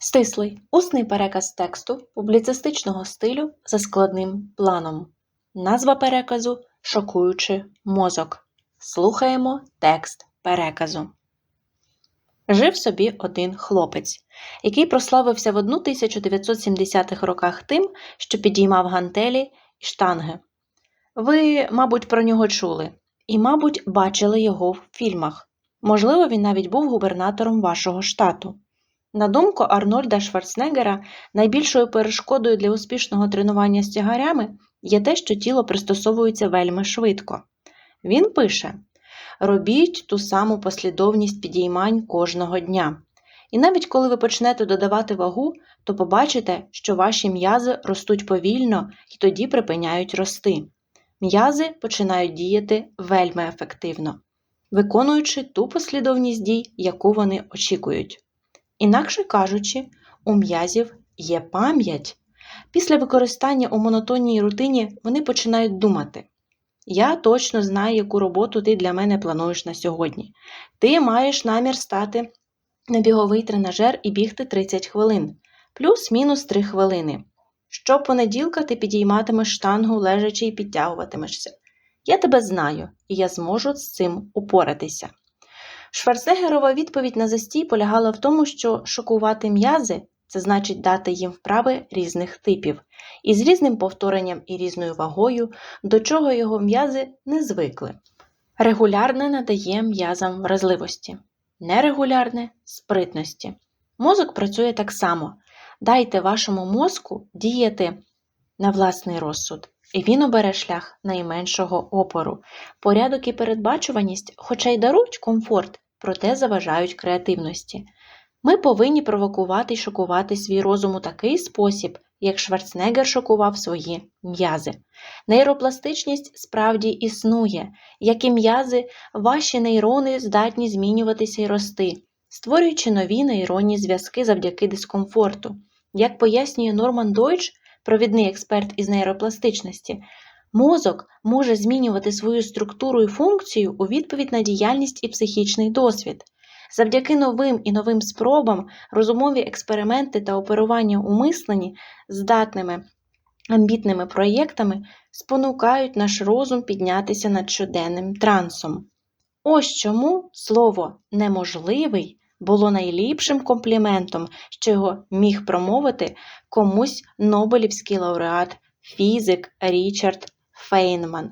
Стислий усний переказ тексту публіцистичного стилю за складним планом. Назва переказу Шокуючи мозок. Слухаємо текст переказу. Жив собі один хлопець, який прославився в 1970-х роках тим, що підіймав гантелі і штанги. Ви, мабуть, про нього чули і, мабуть, бачили його в фільмах. Можливо, він навіть був губернатором вашого штату. На думку Арнольда Шварценеггера, найбільшою перешкодою для успішного тренування з тягарями є те, що тіло пристосовується вельми швидко. Він пише: робіть ту саму послідовність підіймань кожного дня. І навіть коли ви почнете додавати вагу, то побачите, що ваші м'язи ростуть повільно і тоді припиняють рости. М'язи починають діяти вельми ефективно, виконуючи ту послідовність дій, яку вони очікують. Інакше кажучи, у м'язів є пам'ять. Після використання у монотонній рутині вони починають думати. Я точно знаю, яку роботу ти для мене плануєш на сьогодні. Ти маєш намір стати на біговий тренажер і бігти 30 хвилин, плюс-мінус 3 хвилини. Щопонеділка ти підійматимеш штангу, лежачи і підтягуватимешся. Я тебе знаю, і я зможу з цим упоратися. Шварценеггерова відповідь на застій полягала в тому, що шокувати м'язи це значить дати їм вправи різних типів, із різним повторенням і різною вагою, до чого його м'язи не звикли. Регулярне надає м'язам вразливості, нерегулярне спритності. Мозок працює так само. Дайте вашому мозку діяти на власний розсуд, він обере шлях найменшого опору. Порядок і передбачуваність, хоча й дарують комфорт, проте заважають креативності. Ми повинні провокувати й шокувати свій розум у такий спосіб, як Шварценеггер шокував свої м'язи. Нейропластичність справді існує, як і м'язи, ваші нейрони здатні змінюватися і рости, створюючи нові нейронні зв'язки завдяки дискомфорту. Як пояснює Норман Дойч, провідний експерт із нейропластичності, мозок може змінювати свою структуру і функцію у відповідь на діяльність і психічний досвід. Завдяки новим і новим спробам розумові експерименти та оперування у мисленні здатними амбітними проєктами спонукають наш розум піднятися над щоденним трансом. Ось чому слово неможливий було найліпшим компліментом, що його міг промовити комусь Нобелівський лауреат, фізик Річард Фейнман.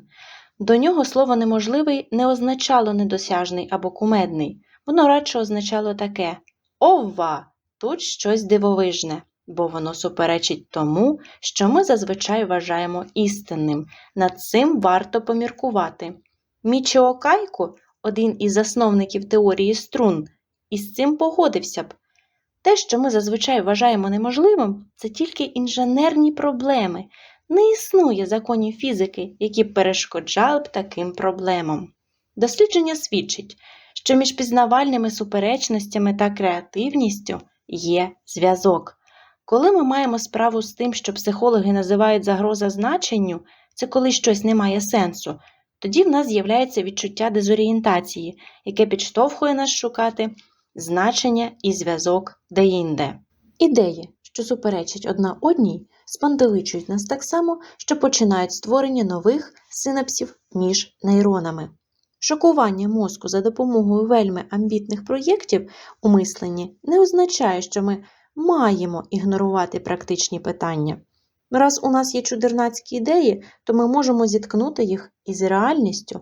До нього слово неможливий не означало недосяжний або кумедний, воно радше означало таке Ова! Тут щось дивовижне, бо воно суперечить тому, що ми зазвичай вважаємо істинним. Над цим варто поміркувати. Мічіо Кайко, один із засновників теорії струн, із цим погодився б. Те, що ми зазвичай вважаємо неможливим, це тільки інженерні проблеми. Не існує законів фізики, які перешкоджали б таким проблемам. Дослідження свідчить, що між пізнавальними суперечностями та креативністю є зв'язок. Коли ми маємо справу з тим, що психологи називають загроза значенню, це коли щось не має сенсу, тоді в нас з'являється відчуття дезорієнтації, яке підштовхує нас шукати значення і зв'язок деінде. Ідеї, що суперечать одна одній, спантеличують нас так само, що починають створення нових синапсів між нейронами. Шокування мозку за допомогою вельми амбітних проєктів у мисленні не означає, що ми маємо ігнорувати практичні питання. Раз у нас є чудернацькі ідеї, то ми можемо зіткнути їх із реальністю